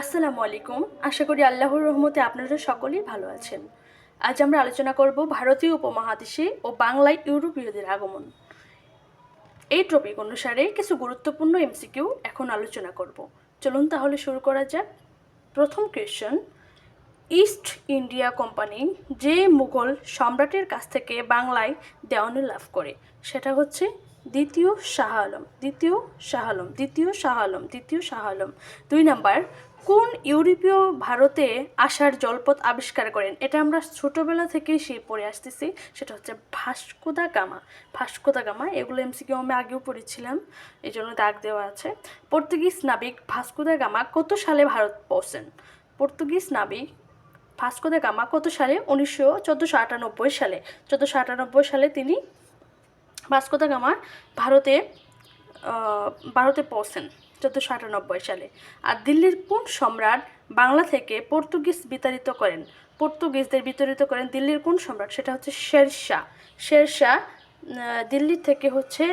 আসসালামু আলাইকুম। আশা করি আল্লাহর রহমতে আপনারা সকলেই ভালো আছেন। আজ আমরা আলোচনা করব ভারতীয় উপমহাদেশে ও বাংলায় ইউরোপীয়দের আগমন। এই টপিক অনুসারে কিছু গুরুত্বপূর্ণ এমসিকিউ এখন আলোচনা করব। চলুন তাহলে শুরু করা যাক। প্রথম কোয়েশ্চন ইস্ট ইন্ডিয়া কোম্পানি যে মুঘল সম্রাটের কাছ থেকে বাংলায় দেওয়ানি লাভ করে, সেটা হচ্ছে দ্বিতীয় শাহ আলম। দ্বিতীয় শাহ আলম, দ্বিতীয় শাহ আলম, দ্বিতীয় শাহ আলম। দুই নাম্বার কোন ইউরোপীয় ভারতে আসার জলপথ আবিষ্কার করেন? এটা আমরা ছোটোবেলা থেকেই সে পড়ে আসতেছি। সেটা হচ্ছে Vasco da Gama. Vasco da Gama, এগুলো এমসিকিউ আমি আগেও পড়েছিলাম এই জন্য দাগ দেওয়া আছে। পর্তুগিজ নাবিক ভাস্কোদা গামা কত সালে ভারত পৌঁছেন? পর্তুগিজ নাবিক ভাস্কো দা গামা কত সালে? উনিশশো চোদ্দোশো আটানব্বই সালে। চোদ্দোশো আটানব্বই সালে তিনি ভাস্কো দা গামা ভারতে ভারতে পৌঁছেন। চোদ্দোশো আটানব্বই সালে। আর দিল্লির কোন সম্রাট বাংলা থেকে পর্তুগিজ বিতাড়িত করেন? পর্তুগিজদের বিতাড়িত করেন দিল্লির কোন সম্রাট? সেটা হচ্ছে শেরশাহ শেরশাহ দিল্লি থেকে হচ্ছে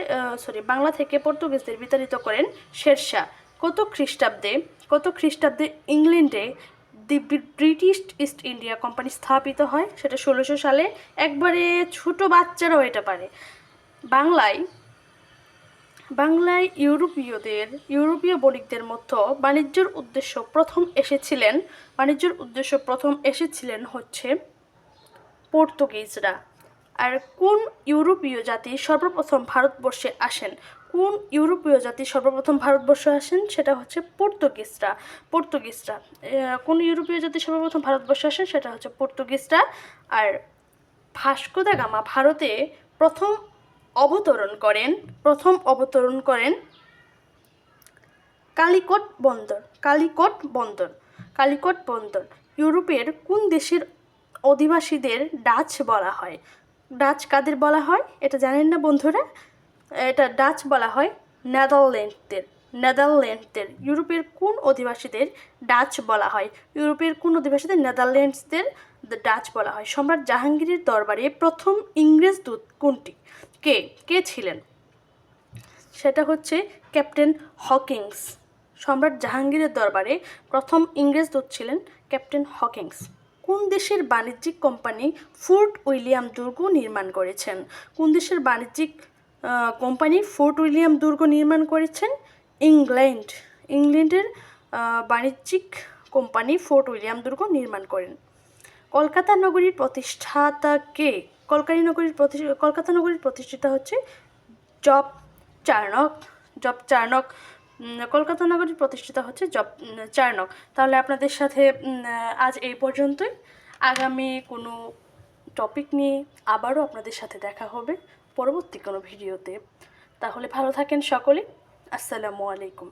সরি বাংলা থেকে পর্তুগিজদের বিতাড়িত করেন শেরশাহ কত খ্রিস্টাব্দে কত খ্রিস্টাব্দে ইংল্যান্ডে the British East India company স্থাপিত হয়? সেটা ষোলোশো সালে। একবারে ছোট বাচ্চারাও এটা পারে। বাংলায় বাংলায় ইউরোপীয়দের, ইউরোপীয় বণিকদের মধ্যে বাণিজ্যের উদ্দেশ্য প্রথম এসেছিলেন, বাণিজ্যের উদ্দেশ্য প্রথম এসেছিলেন হচ্ছে পর্তুগিজরা। আর কোন ইউরোপীয় জাতি সর্বপ্রথম ভারতবর্ষে আসেন? কোন ইউরোপীয় জাতি সর্বপ্রথম ভারতবর্ষে আসেন? সেটা হচ্ছে পর্তুগিজরা। পর্তুগিজরা। কোন ইউরোপীয় জাতি সর্বপ্রথম ভারতবর্ষে আসেন? সেটা হচ্ছে পর্তুগিজরা। আর ভাস্কো দা গামা ভারতে প্রথম অবতরণ করেন, প্রথম অবতরণ করেন কালিকট বন্দর কালিকট বন্দর কালিকট বন্দর। ইউরোপের কোন দেশের অধিবাসীদের ডাচ বলা হয়? ডাচ কাদের বলা হয়? এটা জানেন না বন্ধুরা? এটা ডাচ বলা হয় নেদারল্যান্ডদের। নেদারল্যান্ডদের, ইউরোপের কোন অধিবাসীদের ডাচ বলা হয়? ইউরোপের কোন অধিবাসীদের নেদারল্যান্ডসদের ডাচ বলা হয়? সম্রাট জাহাঙ্গীরের দরবারে প্রথম ইংরেজ দূত কোনটি? কে? কে ছিলেন? সেটা হচ্ছে ক্যাপ্টেন হকিংস। সম্রাট জাহাঙ্গীরের দরবারে প্রথম ইংরেজ দূত ছিলেন ক্যাপ্টেন হকিংস। কোন দেশের বাণিজ্যিক কোম্পানি ফোর্ট উইলিয়াম দুর্গ নির্মাণ করেছেন? কোন দেশের বাণিজ্যিক কোম্পানি ফোর্ট উইলিয়াম দুর্গ নির্মাণ করেছেন? ইংল্যান্ড। ইংল্যান্ডের বাণিজ্যিক কোম্পানি ফোর্ট উইলিয়াম দুর্গ নির্মাণ করেন। কলকাতা নগরীর প্রতিষ্ঠাতা কে কলকাতা নগরীর কলকাতা নগরীর প্রতিষ্ঠাতা হচ্ছে Job Charnock Job Charnock Kolkata নগরীর প্রতিষ্ঠিত হচ্ছে জব চার্নক তাহলে আপনাদের সাথে আজ এই পর্যন্তই। আগামী কোনো টপিক নিয়ে আবারও আপনাদের সাথে দেখা হবে পরবর্তী কোনো ভিডিওতে। তাহলে ভালো থাকেন সকলে। আসসালামু আলাইকুম।